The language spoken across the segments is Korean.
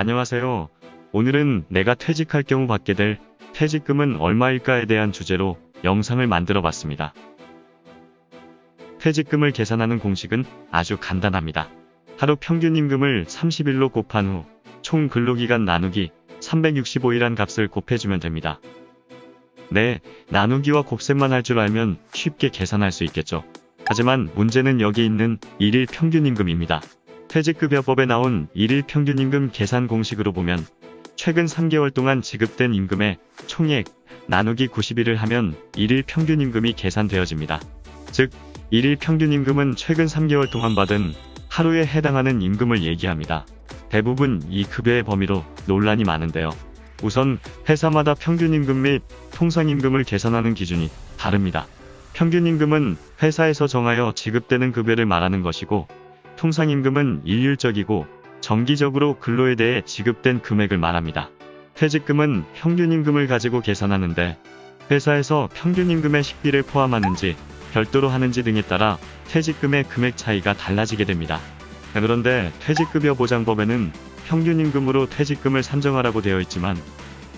안녕하세요. 오늘은 내가 퇴직할 경우 받게 될 퇴직금은 얼마일까에 대한 주제로 영상을 만들어 봤습니다. 퇴직금을 계산하는 공식은 아주 간단합니다. 하루 평균 임금을 30일로 곱한 후 총 근로기간 나누기 365일한 값을 곱해주면 됩니다. 네, 나누기와 곱셈만 할 줄 알면 쉽게 계산할 수 있겠죠. 하지만 문제는 여기 있는 일일 평균 임금입니다. 퇴직급여법에 나온 일일 평균 임금 계산 공식으로 보면 최근 3개월 동안 지급된 임금의 총액 나누기 90일을 하면 일일 평균 임금이 계산되어집니다. 즉, 일일 평균 임금은 최근 3개월 동안 받은 하루에 해당하는 임금을 얘기합니다. 대부분 이 급여의 범위로 논란이 많은데요. 우선 회사마다 평균 임금 및 통상 임금을 계산하는 기준이 다릅니다. 평균 임금은 회사에서 정하여 지급되는 급여를 말하는 것이고 통상 임금은 일률적이고 정기적으로 근로에 대해 지급된 금액을 말합니다. 퇴직금은 평균 임금을 가지고 계산하는데 회사에서 평균 임금의 식비를 포함하는지 별도로 하는지 등에 따라 퇴직금의 금액 차이가 달라지게 됩니다. 그런데 퇴직급여 보장법에는 평균 임금으로 퇴직금을 산정하라고 되어 있지만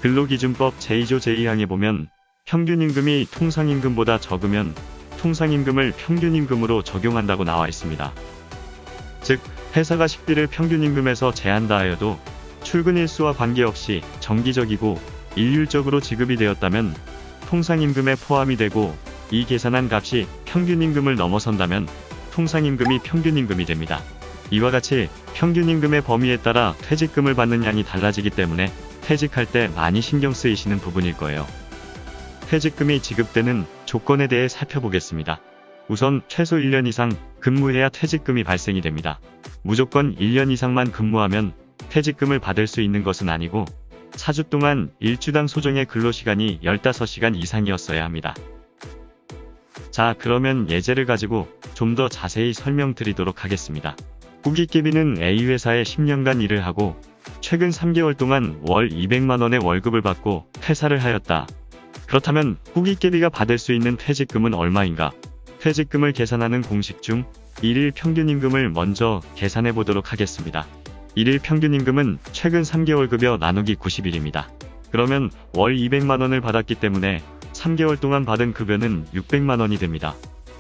근로기준법 제2조 제2항에 보면 평균 임금이 통상 임금보다 적으면 통상 임금을 평균 임금으로 적용한다고 나와 있습니다. 즉, 회사가 식비를 평균 임금에서 제한다 하여도 출근 일수와 관계없이 정기적이고 일률적으로 지급이 되었다면 통상 임금에 포함이 되고 이 계산한 값이 평균 임금을 넘어선다면 통상 임금이 평균 임금이 됩니다. 이와 같이 평균 임금의 범위에 따라 퇴직금을 받는 양이 달라지기 때문에 퇴직할 때 많이 신경 쓰이시는 부분일 거예요. 퇴직금이 지급되는 조건에 대해 살펴보겠습니다. 우선 최소 1년 이상 근무해야 퇴직금이 발생이 됩니다. 무조건 1년 이상만 근무하면 퇴직금을 받을 수 있는 것은 아니고 4주 동안 일주당 소정의 근로시간이 15시간 이상이었어야 합니다. 자, 그러면 예제를 가지고 좀 더 자세히 설명드리도록 하겠습니다. 꾸기깨비는 A 회사에 10년간 일을 하고 최근 3개월 동안 월 200만원의 월급을 받고 퇴사를 하였다. 그렇다면 꾸기깨비가 받을 수 있는 퇴직금은 얼마인가? 퇴직금을 계산하는 공식 중 일일 평균 임금을 먼저 계산해 보도록 하겠습니다. 일일 평균 임금은 최근 3개월 급여 나누기 90일입니다. 그러면 월 200만원을 받았기 때문에 3개월 동안 받은 급여는 600만원이 됩니다.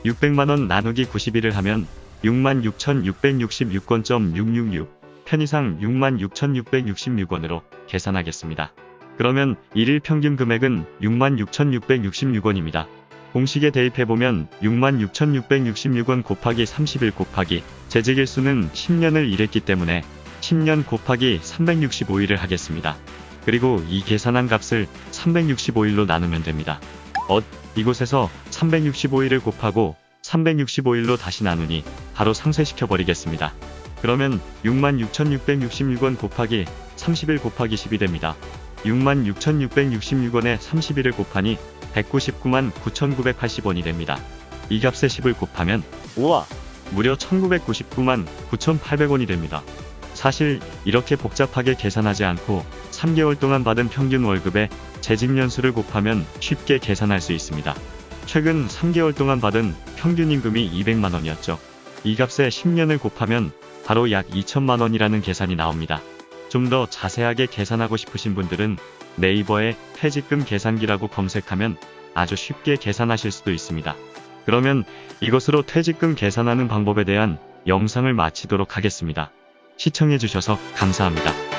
600만원 나누기 90일을 하면 66,666원.666 편의상 66,666원으로 계산하겠습니다. 그러면 일일 평균 금액은 66,666원입니다. 공식에 대입해보면 66,666원 곱하기 30일 곱하기 재직일수는 10년을 일했기 때문에 10년 곱하기 365일을 하겠습니다. 그리고 이 계산한 값을 365일로 나누면 됩니다. 엇, 이곳에서 365일을 곱하고 365일로 다시 나누니 바로 상쇄시켜 버리겠습니다. 그러면 66,666원 곱하기 30일 곱하기 10이 됩니다. 66,666원에 31을 곱하니 199만 9,980원이 됩니다. 이 값에 10을 곱하면 우와 무려 1,999만 9,800원이 됩니다. 사실 이렇게 복잡하게 계산하지 않고 3개월 동안 받은 평균 월급에 재직 년수를 곱하면 쉽게 계산할 수 있습니다. 최근 3개월 동안 받은 평균 임금이 200만 원이었죠. 이 값에 10년을 곱하면 바로 약 2천만 원이라는 계산이 나옵니다. 좀 더 자세하게 계산하고 싶으신 분들은 네이버에 퇴직금 계산기라고 검색하면 아주 쉽게 계산하실 수도 있습니다. 그러면 이것으로 퇴직금 계산하는 방법에 대한 영상을 마치도록 하겠습니다. 시청해주셔서 감사합니다.